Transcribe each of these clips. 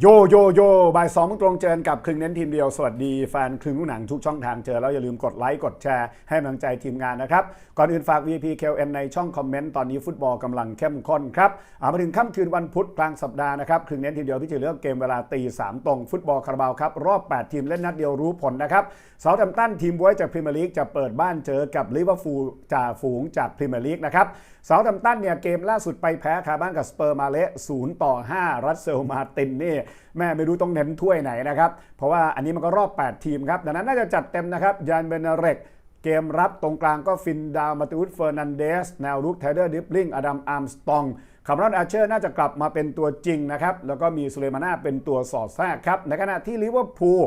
โยโยโยบ่ายสองโมงตรงเจอกับครึ่งเน้นทีมเดียว สวัสดีแฟนครึ่งลูกหนังทุกช่องทางเจอแล้วอย่าลืมกดไลค์ กดแชร์ให้กำลังใจทีมงานนะครับ ก่อนอื่นฝาก VP KLN ในช่องคอมเมนต์ ตอนนี้ฟุตบอลกำลังเข้มข้นครับามาถึงค่ำคืนวันพุธกลางสัปดาห์นะครับครึ่งเน้นทีมเดียวที่จะเลือกเกมเวลาตีสามตรงฟุตบอลคาราบาวครับ รอบ 8 ทีมเล่นนัดเดียวรู้ผลนะครับเซาท์แฮมป์ตันทีมบวยจากพรีเมียร์ลีกจะเปิดบ้านเจอกับลิเวอร์พูลจ่าฝูงจากพรีเมียร์ลีกนะครับเซาท์แฮมป์ตันเนี่ยเกมล่าสุดไปแพ้คาบ้านกับสเปอร์มาเละ0ต่อ5รัสเซลมาตินนี่แม่ไม่รู้ต้องเน้นถ้วยไหนนะครับ เพราะว่าอันนี้มันก็รอบ 8 ทีมครับ ดังนั้นน่าจะจัดเต็มนะครับยานเบนเรกเกมรับตรงกลางก็ฟินดาวมาติอุสเฟอร์นันเดสแนวรุกไทเดอร์ดิปลิงอดัมอาร์มสตองคารอนอาเชอร์น่าจะกลับมาเป็นตัวจริงนะครับ แล้วก็มีสุเลมาน่าเป็นตัวสอดแทรกครับ ในขณะที่ลิเวอร์พูล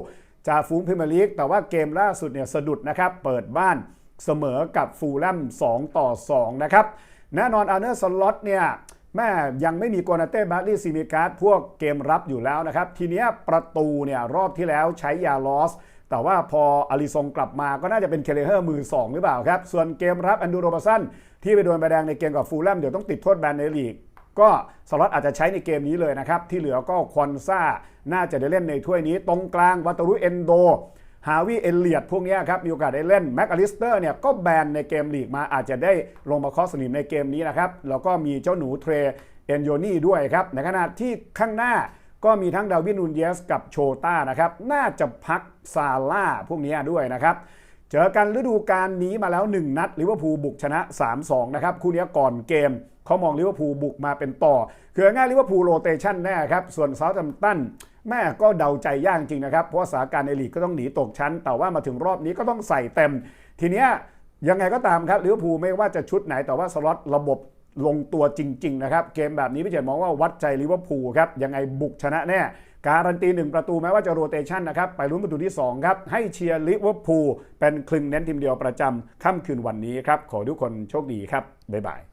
จ่าฝูงพรีเมียร์ลีกแต่ว่าเกมล่าสุดเนี่ยสะดุดนะครับ เปิดบ้านเสมอกับฟูลแลม2 ต่อ 2 นะครับ แน่นอนอาร์เนอร์สล็อตเนี่ย แม่ยังไม่มีโกนาเต้บาร์ลี่ซีมิการ์ดพวกเกมรับอยู่แล้วนะครับ ทีเนี้ยประตูเนี่ยรอบที่แล้วใช้ยาลอส แต่ว่าพออาริซงกลับมาก็น่าจะเป็นเคเลเฮอร์มือ 2 หรือเปล่าครับ ส่วนเกมรับอันดูโรบาสันที่ไปโดนใบแดงในเกมกับฟูลแลมเดี๋ยวต้องติดโทษแบนในลีกก็สล็อตอาจจะใช้ในเกมนี้เลยนะครับ ที่เหลือก็คอนซ่าน่าจะได้เล่นในถ้วยนี้ ตรงกลางวัตรุเอนโด ฮาวิเอเลียดพวกนี้ครับมีโอกาสได้เล่นแม็กอลิสเตอร์เนี่ยก็แบนในเกมลีกมาอาจจะได้ลงมาเคอสนิมในเกมนี้นะครับแล้วก็มีเจ้าหนูเทรเอนโยนี่ด้วยครับในขณะที่ข้างหน้าก็มีทั้งดาวินนูนเยสกับโชต้านะครับน่าจะพักซาร่าพวกนี้ด้วยนะครับเจอกันฤดูกาลนี้มาแล้ว 1 นัดลิเวอร์พูลบุกชนะ 3-2 นะครับคู่นี้ก่อนเกมเขามองลิเวอร์พูลบุกมาเป็นต่อ คือง่ายลิเวอร์พูลโรเตชันแน่ครับส่วนเซาท์แฮมป์ตัน แม่ก็เดาใจยากจริงนะครับ เพราะสาการในลีกก็ต้องหนีตกชั้น แต่ว่ามาถึงรอบนี้ก็ต้องใส่เต็ม ทีเนี้ยยังไงก็ตามครับลิเวอร์พูลไม่ว่าจะชุดไหนแต่ว่าสล็อตระบบลงตัวจริงๆนะครับ เกมแบบนี้พี่เจตมองว่าวัดใจลิเวอร์พูลครับ ยังไงบุกชนะแน่ การันตีหนึ่งประตูแม้ว่าจะโรเตชันนะครับ ไปลุ้นประตูที่ 2 ครับ ให้เชียร์ลิเวอร์พูลเป็นคลึงเน้นทีมเดียวประจำค่ำคืนวันนี้ครับ ขอทุกคนโชคดีครับ บ๊ายบาย